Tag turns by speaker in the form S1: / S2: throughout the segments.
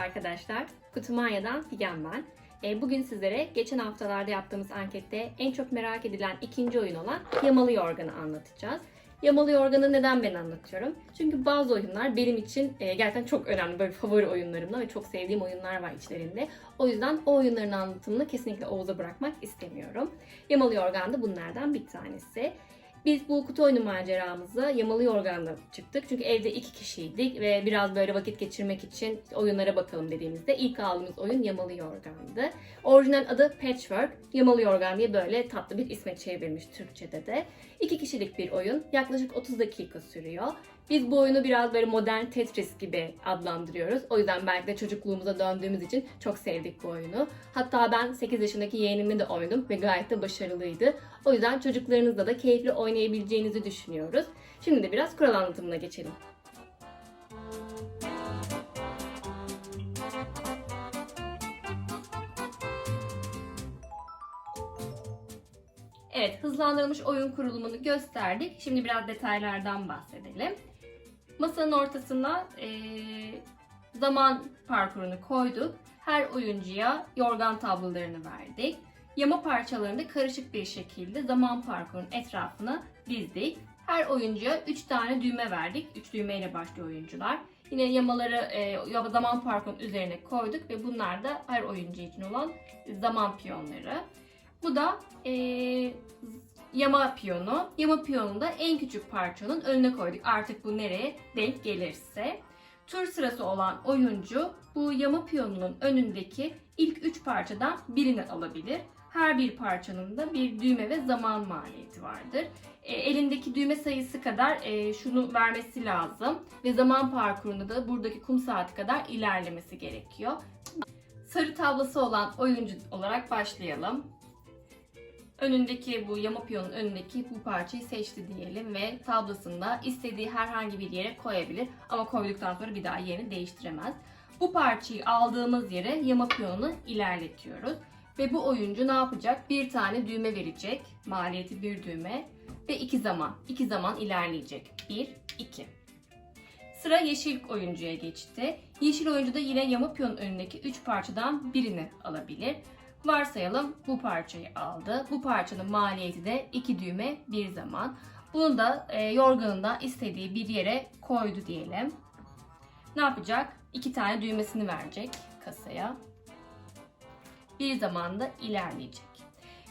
S1: arkadaşlar. Kutumanya'dan Figen ben. E, Bugün sizlere geçen haftalarda yaptığımız ankette en çok merak edilen ikinci oyun olan Yamalı Yorgan'ı anlatacağız. Yamalı Yorgan'ı neden ben anlatıyorum? Çünkü bazı oyunlar benim için e, gerçekten çok önemli. Böyle favori oyunlarımda ve çok sevdiğim oyunlar var içlerinde. O yüzden o oyunların anlatımını kesinlikle Oğuz'a bırakmak istemiyorum. Yamalı Yorgan da bunlardan bir tanesi. Biz bu kutu oyunu maceramızı Yamalı Yorgan'la çıktık. Çünkü evde iki kişiydik ve biraz böyle vakit geçirmek için oyunlara bakalım dediğimizde ilk aldığımız oyun Yamalı Yorgan'dı. Orijinal adı Patchwork, Yamalı Yorgan diye böyle tatlı bir isme çevrilmiş Türkçe'de de. İki kişilik bir oyun. Yaklaşık 30 dakika sürüyor. Biz bu oyunu biraz böyle modern Tetris gibi adlandırıyoruz. O yüzden belki de çocukluğumuza döndüğümüz için çok sevdik bu oyunu. Hatta ben 8 yaşındaki yeğenimle de oynadım ve gayet de başarılıydı. O yüzden çocuklarınızla da keyifli oynayabileceğinizi düşünüyoruz. Şimdi de biraz kural anlatımına geçelim. Evet, hızlandırılmış oyun kurulumunu gösterdik. Şimdi biraz detaylardan bahsedelim. Masanın ortasına eee, zaman parkurunu koyduk. Her oyuncuya yorgan tablolarını verdik. Yama parçalarını karışık bir şekilde zaman parkurunun etrafına dizdik. Her oyuncuya 3 tane düğme verdik. 3 düğmeyle başlıyor oyuncular. Yine yamaları e, zaman parkurunun üzerine koyduk ve bunlar da her oyuncu için olan zaman piyonları. Bu da e, yama piyonu. Yama piyonunu da en küçük parçanın önüne koyduk. Artık bu nereye denk gelirse. Tur sırası olan oyuncu bu yama piyonunun önündeki ilk üç parçadan birini alabilir. Her bir parçanın da bir düğme ve zaman maliyeti vardır. E, elindeki düğme sayısı kadar e, şunu vermesi lazım ve zaman parkurunda da buradaki kum saati kadar ilerlemesi gerekiyor. Sarı tablası olan oyuncu olarak başlayalım. Önündeki bu yama piyonun önündeki bu parçayı seçti diyelim ve tablasında istediği herhangi bir yere koyabilir ama koyduktan sonra bir daha yerini değiştiremez. Bu parçayı aldığımız yere yama piyonunu ilerletiyoruz. Ve bu oyuncu ne yapacak? Bir tane düğme verecek. Maliyeti bir düğme. Ve iki zaman. iki zaman ilerleyecek. Bir, iki. Sıra yeşil oyuncuya geçti. Yeşil oyuncu da yine yama piyonun önündeki üç parçadan birini alabilir. Varsayalım bu parçayı aldı. Bu parçanın maliyeti de iki düğme bir zaman. Bunu da e, yorganında istediği bir yere koydu diyelim. Ne yapacak? İki tane düğmesini verecek kasaya. Bir zamanda ilerleyecek.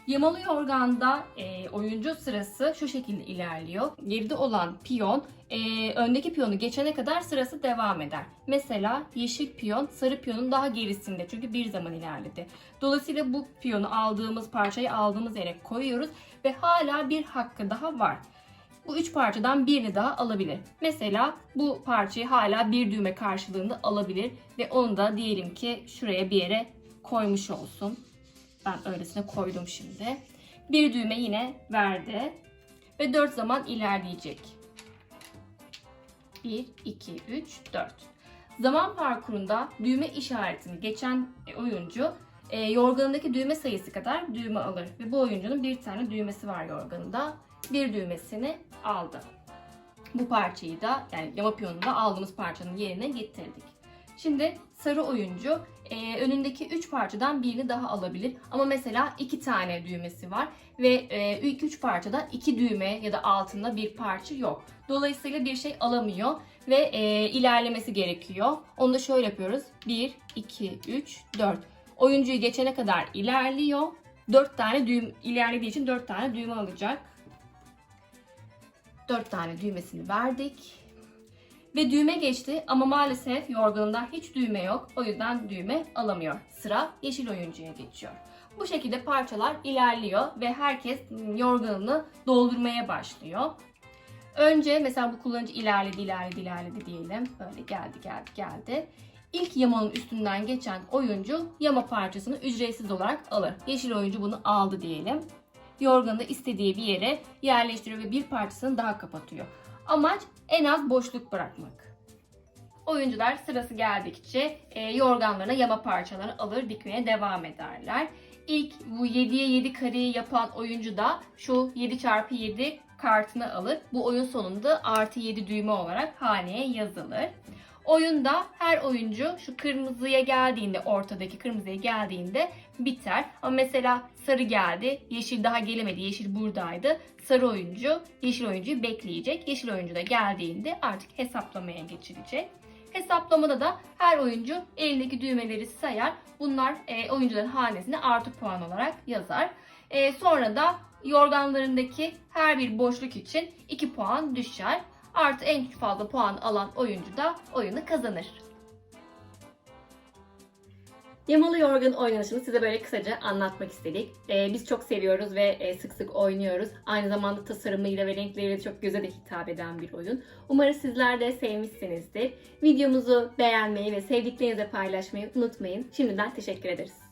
S1: Yamalı yorganda e, oyuncu sırası şu şekilde ilerliyor. Geride olan piyon e, öndeki piyonu geçene kadar sırası devam eder. Mesela yeşil piyon sarı piyonun daha gerisinde çünkü bir zaman ilerledi. Dolayısıyla bu piyonu aldığımız parçayı aldığımız yere koyuyoruz ve hala bir hakkı daha var. Bu üç parçadan birini daha alabilir. Mesela bu parçayı hala bir düğme karşılığında alabilir ve onu da diyelim ki şuraya bir yere koymuş olsun. Ben öylesine koydum şimdi. Bir düğme yine verdi. Ve 4 zaman ilerleyecek. 1, 2, 3, 4. Zaman parkurunda düğme işaretini geçen oyuncu e, yorganındaki düğme sayısı kadar düğme alır. Ve bu oyuncunun bir tane düğmesi var yorganında. Bir düğmesini aldı. Bu parçayı da yani yama piyonunu da aldığımız parçanın yerine getirdik. Şimdi sarı oyuncu e, önündeki 3 parçadan birini daha alabilir. Ama mesela 2 tane düğmesi var ve e, ilk 3 parçada 2 düğme ya da altında bir parça yok. Dolayısıyla bir şey alamıyor ve e, ilerlemesi gerekiyor. Onu da şöyle yapıyoruz. 1, 2, 3, 4. Oyuncuyu geçene kadar ilerliyor. 4 tane düğüm ilerlediği için 4 tane düğme alacak. 4 tane düğmesini verdik. Ve düğme geçti ama maalesef yorganında hiç düğme yok. O yüzden düğme alamıyor. Sıra yeşil oyuncuya geçiyor. Bu şekilde parçalar ilerliyor ve herkes yorganını doldurmaya başlıyor. Önce mesela bu kullanıcı ilerledi, ilerledi, ilerledi diyelim. Böyle geldi, geldi, geldi. İlk yamanın üstünden geçen oyuncu yama parçasını ücretsiz olarak alır. Yeşil oyuncu bunu aldı diyelim. Yorganı istediği bir yere yerleştiriyor ve bir parçasını daha kapatıyor. Amaç en az boşluk bırakmak. Oyuncular sırası geldikçe e, yorganlarına yama parçalarını alır dikmeye devam ederler. İlk bu 7'ye 7 kareyi yapan oyuncu da şu 7 çarpı 7 kartını alır. Bu oyun sonunda artı 7 düğme olarak haneye yazılır. Oyunda her oyuncu şu kırmızıya geldiğinde, ortadaki kırmızıya geldiğinde biter. Ama mesela sarı geldi, yeşil daha gelemedi, yeşil buradaydı. Sarı oyuncu yeşil oyuncuyu bekleyecek. Yeşil oyuncu da geldiğinde artık hesaplamaya geçilecek. Hesaplamada da her oyuncu elindeki düğmeleri sayar. Bunlar e, oyuncuların hanesine artı puan olarak yazar. E, sonra da yorganlarındaki her bir boşluk için 2 puan düşer. Artı en fazla puan alan oyuncu da oyunu kazanır. Yamalı yorgan oynanışını size böyle kısaca anlatmak istedik. Ee, biz çok seviyoruz ve e, sık sık oynuyoruz. Aynı zamanda tasarımıyla ve renkleriyle çok göze de hitap eden bir oyun. Umarım sizler de sevmişsinizdir. Videomuzu beğenmeyi ve sevdiklerinizle paylaşmayı unutmayın. Şimdiden teşekkür ederiz.